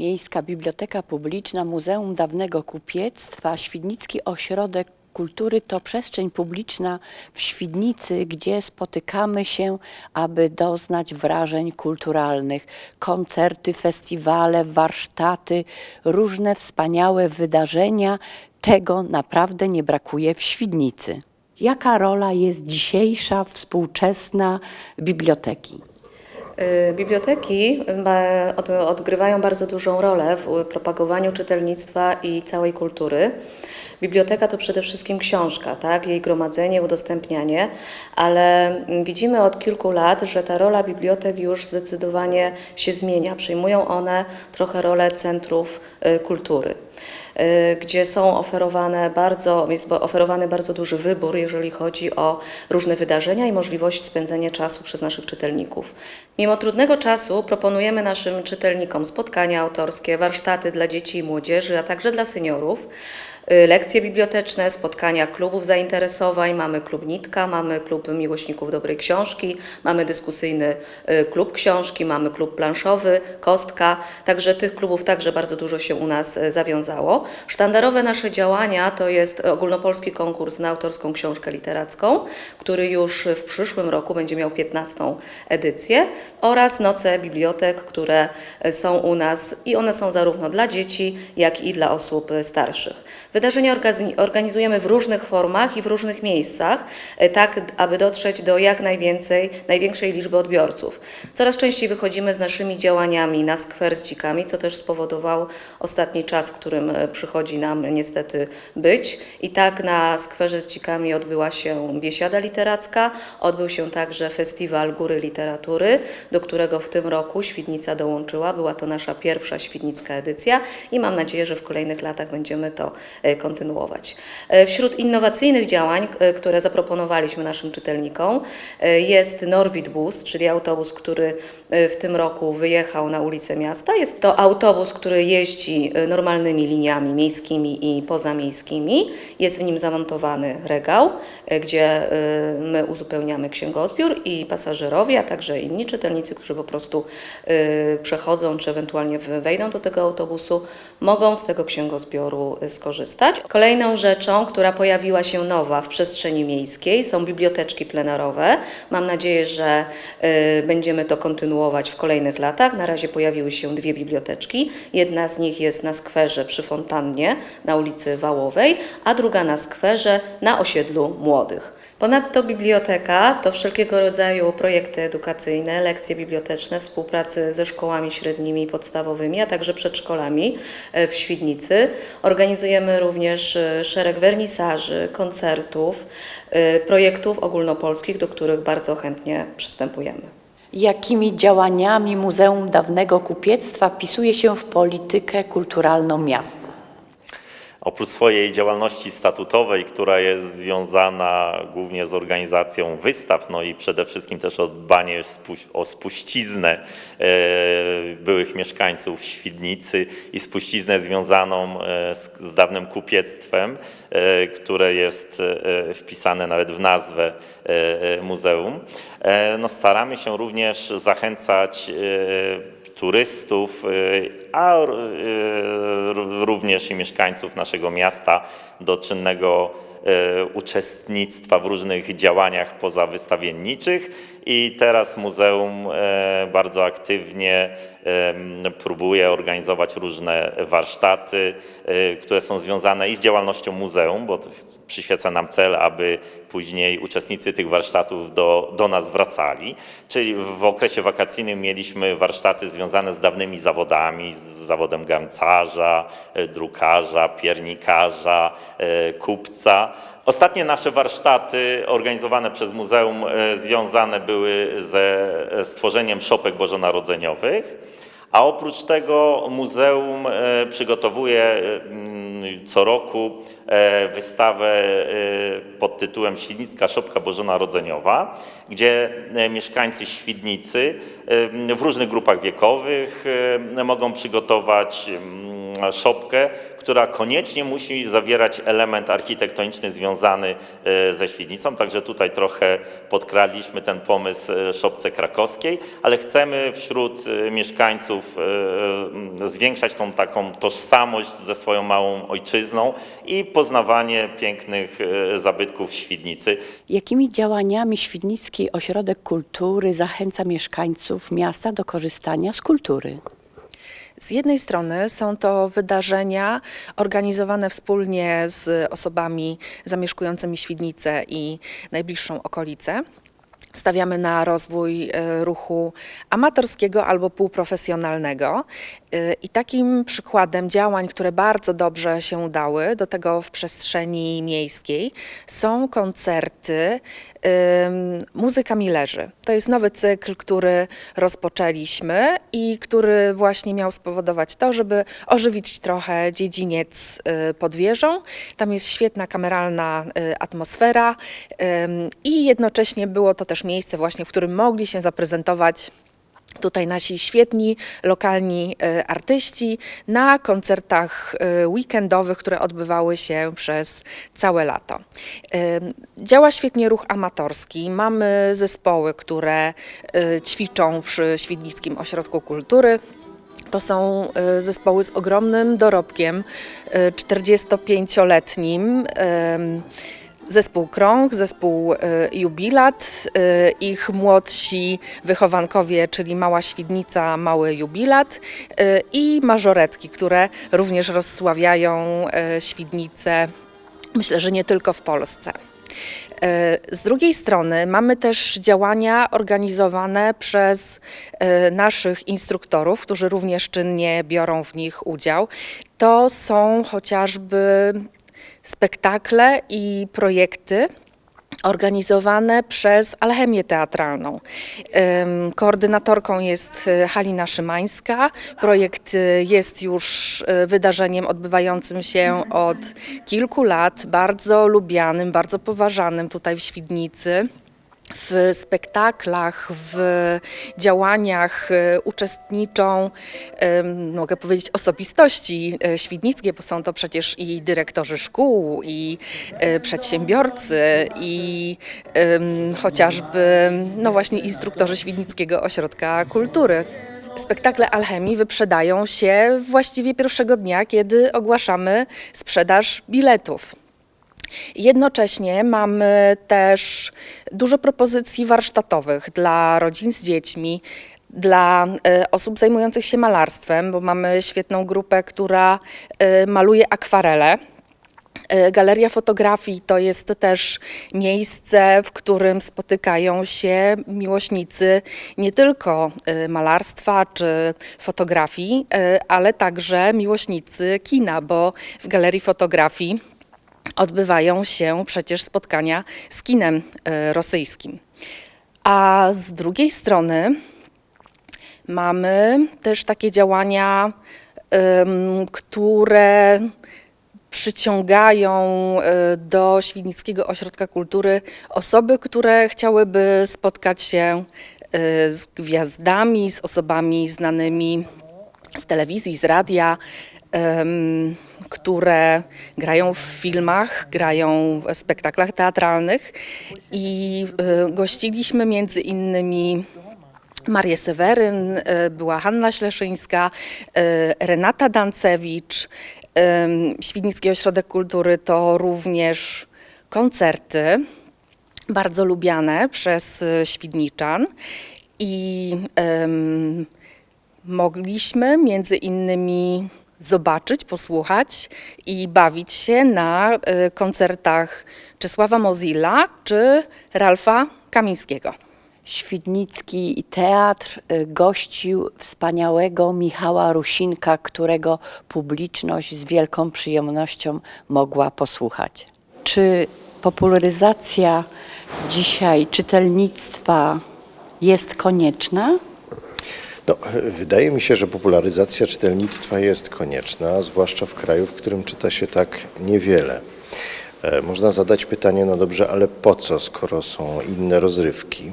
Miejska Biblioteka Publiczna Muzeum Dawnego Kupiectwa, Świdnicki Ośrodek Kultury to przestrzeń publiczna w Świdnicy, gdzie spotykamy się, aby doznać wrażeń kulturalnych. Koncerty, festiwale, warsztaty, różne wspaniałe wydarzenia. Tego naprawdę nie brakuje w Świdnicy. Jaka rola jest dzisiejsza, współczesna biblioteki? Y, Biblioteki od- odgrywają bardzo dużą rolę w propagowaniu czytelnictwa i całej kultury. Biblioteka to przede wszystkim książka, tak? jej gromadzenie, udostępnianie, ale mm, widzimy od kilku lat, że ta rola bibliotek już zdecydowanie się zmienia. Przyjmują one trochę rolę centrów y, kultury y, gdzie są oferowane bardzo, jest oferowany bardzo duży wybór, jeżeli chodzi o różne wydarzenia i możliwość spędzenia czasu przez naszych czytelników. Mimo trudnego czasu proponujemy naszym czytelnikom spotkania autorskie, warsztaty dla dzieci i młodzieży, a także dla seniorów, y, lekcje biblioteczne, spotkania klubów zainteresowań. Mamy klub Nitka, mamy klub miłośników dobrej książki, mamy dyskusyjny y, klub książki, mamy klub planszowy, kostka. Także tych klubów także bardzo dużo się u nas y, zawiązało. Sztandarowe nasze działania to jest ogólnopolski konkurs na autorską książkę literacką, który już w przyszłym roku będzie miał 15 edycję oraz noce bibliotek, które y, są u nas i one są zarówno dla dzieci, jak i dla osób y, starszych. Wydarzenia organiz- organizujemy w różnych formach i w różnych miejscach, e, tak aby dotrzeć do jak najwięcej, największej liczby odbiorców. Coraz częściej wychodzimy z naszymi działaniami na skwer z dzikami, co też spowodował ostatni czas, w którym e, przychodzi nam niestety być. I tak na skwerze z dzikami odbyła się biesiada literacka, odbył się także festiwal Góry Literatury, do którego w tym roku Świdnica dołączyła. Była to nasza pierwsza świdnicka edycja i mam nadzieję, że w kolejnych latach będziemy to e, kontynuować. E, Wśród innowacyjnych działań, e, które zaproponowaliśmy naszym czytelnikom, e, jest Norwid Bus, czyli autobus, który e, w tym roku wyjechał na ulicę miasta. Jest to autobus, który jeździ e, normalnymi liniami miejskimi i pozamiejskimi. Jest w nim zamontowany regał, e, gdzie e, my uzupełniamy księgozbiór i pasażerowie, a także inni czytelnicy, którzy po prostu e, przechodzą czy ewentualnie wejdą do tego autobusu, mogą z tego księgozbioru e, skorzystać. Kolejną rzeczą, która pojawiła się nowa w przestrzeni miejskiej są biblioteczki plenerowe. Mam nadzieję, że e, będziemy to kontynuować w kolejnych latach. Na razie pojawiły się dwie biblioteczki. Jedna z nich jest na skwerze przy fontannie na ulicy Wałowej, a druga na skwerze na osiedlu młodych. Ponadto biblioteka to wszelkiego rodzaju projekty edukacyjne, lekcje biblioteczne, współpracy ze szkołami średnimi i podstawowymi, a także przedszkolami e, w Świdnicy. Organizujemy również e, szereg wernisaży, koncertów, e, projektów ogólnopolskich, do których bardzo chętnie przystępujemy. Jakimi działaniami Muzeum Dawnego Kupiectwa wpisuje się w politykę kulturalną miasta? Oprócz swojej działalności statutowej, która jest związana głównie z organizacją wystaw, no i przede wszystkim też o dbanie o spuściznę e, byłych mieszkańców Świdnicy i spuściznę związaną e, z, dawnym kupiectwem, e, które jest wpisane nawet w nazwę muzeum. No staramy się również zachęcać turystów, y, a y, również i mieszkańców naszego miasta do czynnego y, uczestnictwa w różnych działaniach pozawystawienniczych. I teraz muzeum bardzo aktywnie próbuje organizować różne warsztaty, które są związane i z działalnością muzeum, bo przyświeca nam cel, aby później uczestnicy tych warsztatów do, do nas wracali. Czyli w okresie wakacyjnym mieliśmy warsztaty związane z dawnymi zawodami, z zawodem garncarza, e, drukarza, piernikarza, e, kupca. Ostatnie nasze warsztaty organizowane przez muzeum e, związane były ze stworzeniem szopek bożonarodzeniowych. A oprócz tego muzeum przygotowuje mm, co roku wystawę e, pod tytułem Świdnicka Szopka Bożonarodzeniowa, gdzie e, mieszkańcy Świdnicy e, w różnych grupach wiekowych e, mogą przygotować mm, szopkę, która koniecznie musi zawierać element architektoniczny związany e, ze Świdnicą, także tutaj trochę podkradliśmy ten pomysł e, szopce krakowskiej, ale chcemy wśród e, mieszkańców e, zwiększać tą taką tożsamość ze swoją małą ojczyzną i poznawanie pięknych e, zabytków Świdnicy. Jakimi działaniami Świdnicki Ośrodek Kultury zachęca mieszkańców miasta do korzystania z kultury? Z jednej strony są to wydarzenia organizowane wspólnie z osobami zamieszkującymi Świdnicę i najbliższą okolicę. Stawiamy na rozwój e, ruchu amatorskiego albo półprofesjonalnego. I takim przykładem działań, które bardzo dobrze się udały do tego w przestrzeni miejskiej, są koncerty Muzyka mi leży. To jest nowy cykl, który rozpoczęliśmy i który właśnie miał spowodować to, żeby ożywić trochę dziedziniec y, pod wieżą. Tam jest świetna kameralna y, atmosfera i jednocześnie było to też miejsce właśnie, w którym mogli się zaprezentować tutaj nasi świetni lokalni e, artyści na koncertach e, weekendowych, które odbywały się przez całe lato. E, Działa świetnie ruch amatorski. Mamy zespoły, które ćwiczą przy Świdnickim Ośrodku Kultury. To są zespoły z ogromnym dorobkiem, e, 45-letnim. Zespół Krąg, zespół e, Jubilat, e, ich młodsi wychowankowie, czyli Mała Świdnica, Mały Jubilat e, i mażoretki, które również rozsławiają Świdnicę, myślę, że nie tylko w Polsce. Z drugiej strony mamy też działania organizowane przez naszych instruktorów, którzy również czynnie biorą w nich udział. To są chociażby spektakle i projekty organizowane przez Alchemię Teatralną. Koordynatorką jest e, Halina Szymańska. Projekt e, jest już e, wydarzeniem odbywającym się od kilku lat, bardzo lubianym, bardzo poważanym tutaj w Świdnicy. W spektaklach, w działaniach e, uczestniczą, mogę powiedzieć, osobistości e, świdnickie, bo są to przecież i dyrektorzy szkół, i e, przedsiębiorcy, i chociażby, no właśnie, instruktorzy Świdnickiego Ośrodka Kultury. Spektakle Alchemii wyprzedają się właściwie pierwszego dnia, kiedy ogłaszamy sprzedaż biletów. Jednocześnie mamy też dużo propozycji warsztatowych dla rodzin z dziećmi, dla e, osób zajmujących się malarstwem, bo mamy świetną grupę, która e, maluje akwarele. E, Galeria fotografii to jest też miejsce, w którym spotykają się miłośnicy nie tylko malarstwa czy fotografii, ale także miłośnicy kina, bo w Galerii fotografii odbywają się przecież spotkania z kinem e, rosyjskim. A z drugiej strony mamy też takie działania, które przyciągają e, do Świdnickiego Ośrodka Kultury osoby, które chciałyby spotkać się e, z gwiazdami, z osobami znanymi z telewizji, z radia, które grają w filmach, grają w spektaklach teatralnych i e, gościliśmy między innymi Marię Seweryn, e, była Hanna Śleszyńska, e, Renata Dancewicz. Świdnicki Ośrodek Kultury to również koncerty, bardzo lubiane przez Świdniczan i mogliśmy między innymi zobaczyć, posłuchać i bawić się na e, koncertach Czesława Mozilla czy Ralfa Kamińskiego. Świdnicki Teatr y, gościł wspaniałego Michała Rusinka, którego publiczność z wielką przyjemnością mogła posłuchać. Czy popularyzacja dzisiaj czytelnictwa jest konieczna? No, wydaje mi się, że popularyzacja czytelnictwa jest konieczna, zwłaszcza w kraju, w którym czyta się tak niewiele. E, Można zadać pytanie, no dobrze, ale po co, skoro są inne rozrywki?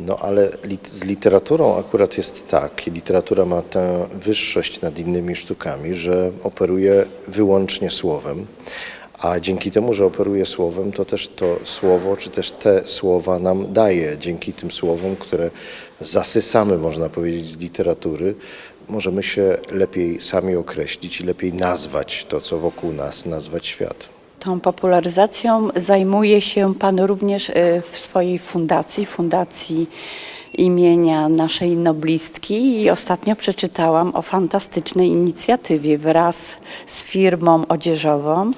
No ale lit- z literaturą akurat jest tak, literatura ma tę wyższość nad innymi sztukami, że operuje wyłącznie słowem. A dzięki temu, że operuje słowem, to też to słowo, czy też te słowa nam daje. Dzięki tym słowom, które zasysamy, można powiedzieć, z literatury, możemy się lepiej sami określić i lepiej nazwać to, co wokół nas, nazwać świat. Tą popularyzacją zajmuje się Pan również y, w swojej fundacji, fundacji imienia naszej noblistki i ostatnio przeczytałam o fantastycznej inicjatywie wraz z firmą odzieżową.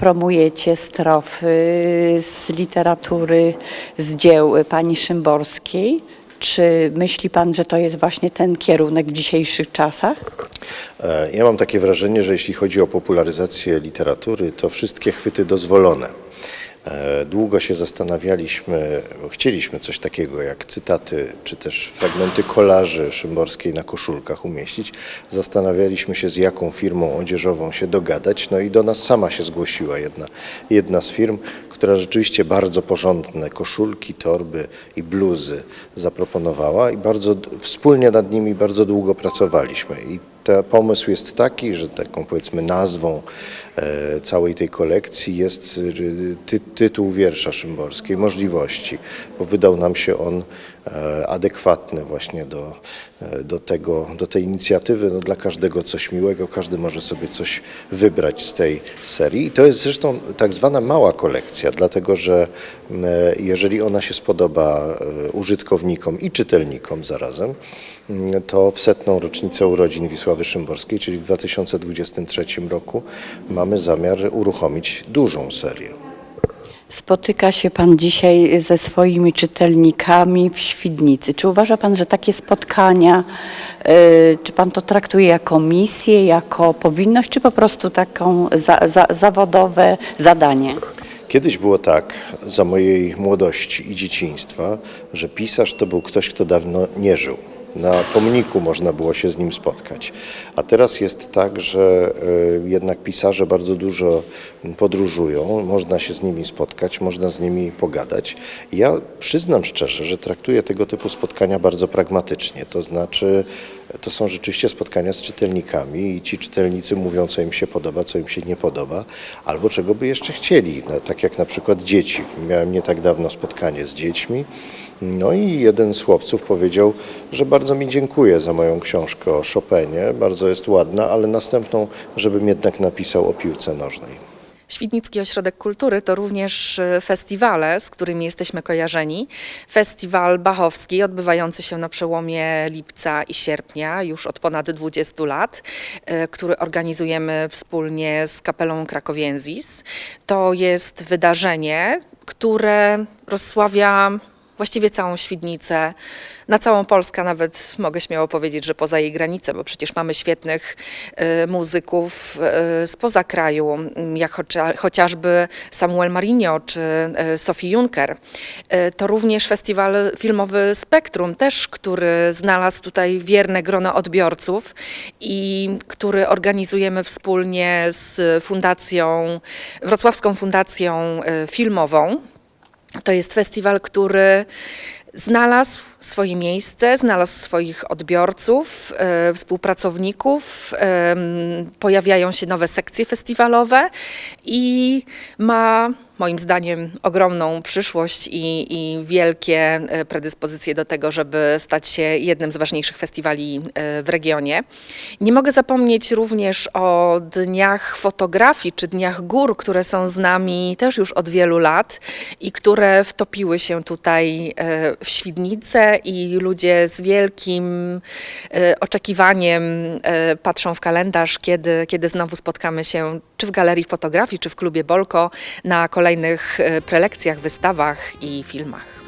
Promujecie strofy z literatury, z dzieł pani Szymborskiej. Czy myśli Pan, że to jest właśnie ten kierunek w dzisiejszych czasach? E, Ja mam takie wrażenie, że jeśli chodzi o popularyzację literatury, to wszystkie chwyty dozwolone. E, Długo się zastanawialiśmy, chcieliśmy coś takiego jak cytaty, czy też fragmenty kolaży Szymborskiej na koszulkach umieścić. Zastanawialiśmy się, z jaką firmą odzieżową się dogadać, no i do nas sama się zgłosiła jedna, jedna z firm, która rzeczywiście bardzo porządne koszulki, torby i bluzy zaproponowała i bardzo wspólnie nad nimi bardzo długo pracowaliśmy. I pomysł jest taki, że taką powiedzmy nazwą e, całej tej kolekcji jest y, ty, tytuł wiersza Szymborskiej, Możliwości, bo wydał nam się on e, adekwatny właśnie do, e, do, tego, do tej inicjatywy. No, dla każdego coś miłego, każdy może sobie coś wybrać z tej serii. I to jest zresztą tak zwana mała kolekcja, dlatego że e, jeżeli ona się spodoba e, użytkownikom i czytelnikom zarazem, m, to w setną rocznicę urodzin Wisławy Szymborskiej, czyli w 2023 roku, mamy zamiar uruchomić dużą serię. Spotyka się Pan dzisiaj ze swoimi czytelnikami w Świdnicy. Czy uważa Pan, że takie spotkania, y, czy Pan to traktuje jako misję, jako powinność, czy po prostu taką za, za, zawodowe zadanie? Kiedyś było tak, za mojej młodości i dzieciństwa, że pisarz to był ktoś, kto dawno nie żył. Na pomniku można było się z nim spotkać. A teraz jest tak, że y, jednak pisarze bardzo dużo podróżują, można się z nimi spotkać, można z nimi pogadać. Ja przyznam szczerze, że traktuję tego typu spotkania bardzo pragmatycznie. To znaczy, to są rzeczywiście spotkania z czytelnikami i ci czytelnicy mówią, co im się podoba, co im się nie podoba, albo czego by jeszcze chcieli, no, tak jak na przykład dzieci. Miałem nie tak dawno spotkanie z dziećmi, no i jeden z chłopców powiedział, że bardzo mi dziękuję za moją książkę o Chopinie, bardzo jest ładna, ale następną, żebym jednak napisał o piłce nożnej. Świdnicki Ośrodek Kultury to również e, festiwale, z którymi jesteśmy kojarzeni. Festiwal Bachowski, odbywający się na przełomie lipca i sierpnia, już od ponad 20 lat, e, który organizujemy wspólnie z kapelą Krakowienzis. To jest wydarzenie, które rozsławia właściwie całą Świdnicę, na całą Polskę nawet mogę śmiało powiedzieć, że poza jej granice, bo przecież mamy świetnych e, muzyków e, spoza kraju, m, jak chocia- chociażby Samuel Marinho czy e, Sophie Juncker. E, To również festiwal filmowy Spektrum, też, który znalazł tutaj wierne grono odbiorców i który organizujemy wspólnie z fundacją, Wrocławską Fundacją e, Filmową. To jest festiwal, który znalazł swoje miejsce, znalazł swoich odbiorców, e, współpracowników. pojawiają się nowe sekcje festiwalowe i ma moim zdaniem ogromną przyszłość i, i wielkie e, predyspozycje do tego, żeby stać się jednym z ważniejszych festiwali e, w regionie. Nie mogę zapomnieć również o dniach fotografii czy dniach gór, które są z nami też już od wielu lat i które wtopiły się tutaj e, w Świdnicę i ludzie z wielkim oczekiwaniem patrzą w kalendarz, kiedy, kiedy znowu spotkamy się czy w galerii fotografii, czy w klubie Bolko na kolejnych e, prelekcjach, wystawach i filmach.